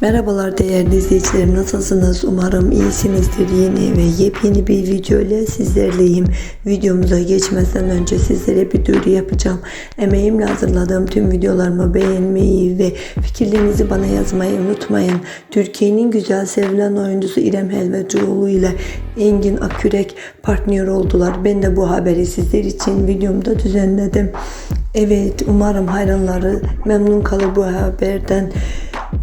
Merhabalar değerli izleyicilerim nasılsınız? Umarım iyisinizdir. Yeni ve yepyeni bir video ile sizlerleyim. Videomuza geçmeden önce sizlere bir duyuru yapacağım. Emeğimle hazırladığım tüm videolarımı beğenmeyi ve fikirlerinizi bana yazmayı unutmayın. Türkiye'nin güzel sevilen oyuncusu İrem Helvacıoğlu ile Engin Akürek partner oldular. Ben de bu haberi sizler için videomda düzenledim. Evet umarım hayranları memnun kalır bu haberden.